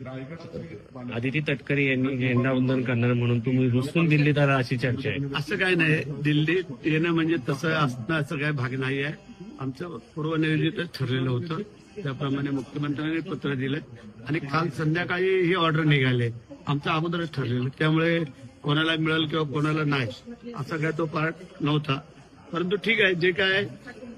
आदिती तटकरे यांनी झेंडावंदन करणार म्हणून तुम्ही रुसून दिल्लीत आला अशी चर्चा आहे. असं काय नाही. दिल्लीत येणं म्हणजे तसं असणं असं काय भाग नाही आहे. आमचं पूर्वनियोजितच ठरलेलं होतं. त्याप्रमाणे मुख्यमंत्र्यांनी पत्र दिलं. आणि काल संध्याकाळी ही ऑर्डर निघाले. आमचं अगोदरच ठरलेलं. त्यामुळे कोणाला मिळेल किंवा कोणाला नाही असा काय तो पार्ट नव्हता. परंतु ठीक आहे. जे काय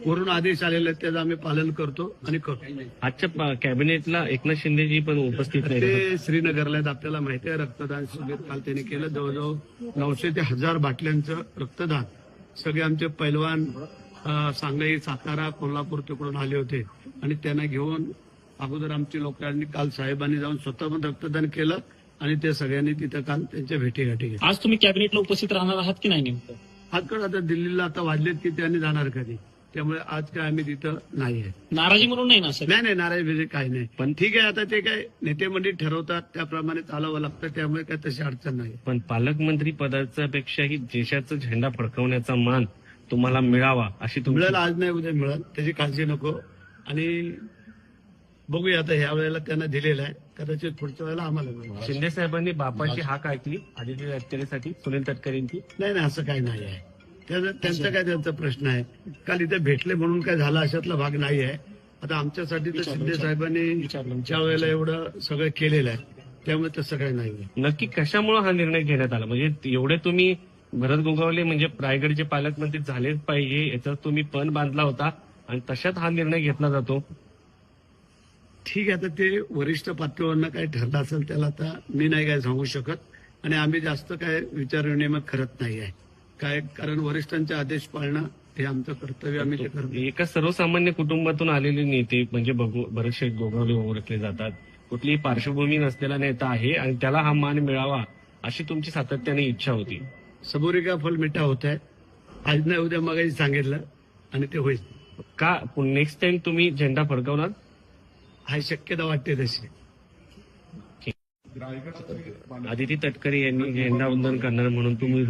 वरून आदेश आलेले आहेत त्याचं आम्ही पालन करतो आणि करतो. आजच्या कॅबिनेटला एकनाथ शिंदेजी पण उपस्थित नाही ते श्रीनगरला आहेत आपल्याला माहिती आहे रक्तदान शिबिर काल त्यांनी केलं. जवळजवळ नऊशे ते हजार बाटल्यांचं रक्तदान. सगळे आमचे पैलवान सांगली सातारा कोल्हापूर तिकडून आले होते. आणि त्यांना घेऊन अगोदर आमची लोकांनी काल साहेबांनी जाऊन स्वतः पण रक्तदान केलं आणि ते सगळ्यांनी तिथं काल त्यांच्या भेटीगाठी घेतल्या आज तुम्ही कॅबिनेटला उपस्थित राहणार आहात की नाही नेमकं? आजकाल आता दिल्लीला आता वाजलेत की त्यांनी जाणार कधी? त्यामुळे आज काय आम्ही तिथं नाही आहे. नाराजी म्हणून नाही ना सर? नाही नाही नाराज बिजे काही नाही. पण ठीक आहे आता ते काय नेते मंडळी ठरवतात त्याप्रमाणे चालावं लागतं त्यामुळे काय तशी अडचण नाही. पण पालकमंत्री पदाच्या पेक्षाही देशाचा झेंडा फडकवण्याचा मान तुम्हाला मिळावा अशी तुमची मिळेल आज नाही उद्या मिळेल. त्याची काळजी नको. आणि बघूया आता ह्या वेळेला त्यांना दिलेलं आहे. कदाचित पुढच्या वेळेला आम्हाला मिळेल. शिंदे साहेबांनी बापाची हाक ऐकली आदिती तटकरेसाठी सुनील तटकरेंची. नाही नाही असं काही नाही आहे. त्याचं त्यांचा काय त्यांचा प्रश्न आहे. काल इथे भेटले म्हणून काय झाला अशातला भाग नाही आहे. आता आमच्यासाठी तर शिंदे साहेबांनी त्या वेळेला एवढं सगळं केलेलं आहे त्यामुळे तसं काही नाही नक्की कशामुळे हा निर्णय घेण्यात आला? म्हणजे एवढे तुम्ही भरत गोगावले म्हणजे रायगडचे पालकमंत्री झालेच पाहिजे याचा तुम्ही पण बांधला होता आणि तशात हा निर्णय घेतला जातो. ठीक आहे आता ते वरिष्ठ पातळीवरनं काय ठरलं असेल त्याला आता मी नाही काय सांगू शकत आणि आम्ही जास्त काय विचार विनिमय करत नाही आहे. काय कारण वरिष्ठांचे आदेश पाळणं हे आमचं कर्तव्य आम्ही ते करतो. एका सर्वसामान्य कुटुंबातून आलेले नेते म्हणजे बरेचसे गोगावले ओळखले जातात. कुठलीही पार्श्वभूमी नसलेला नेता आहे आणि त्याला हा मान मिळावा अशी तुमची सातत्याने इच्छा होती. सबुरी फल मिठा होत आहे. आज नाही उद्या मग सांगितलं आणि ते होईल. का? नेक्स्ट टाइम तुम्ही झेंडा फडकवणार? हा शक्यता वाटते तशी. आदिती तटकरे यांनी झेंडावंदन करणार म्हणून तुम्ही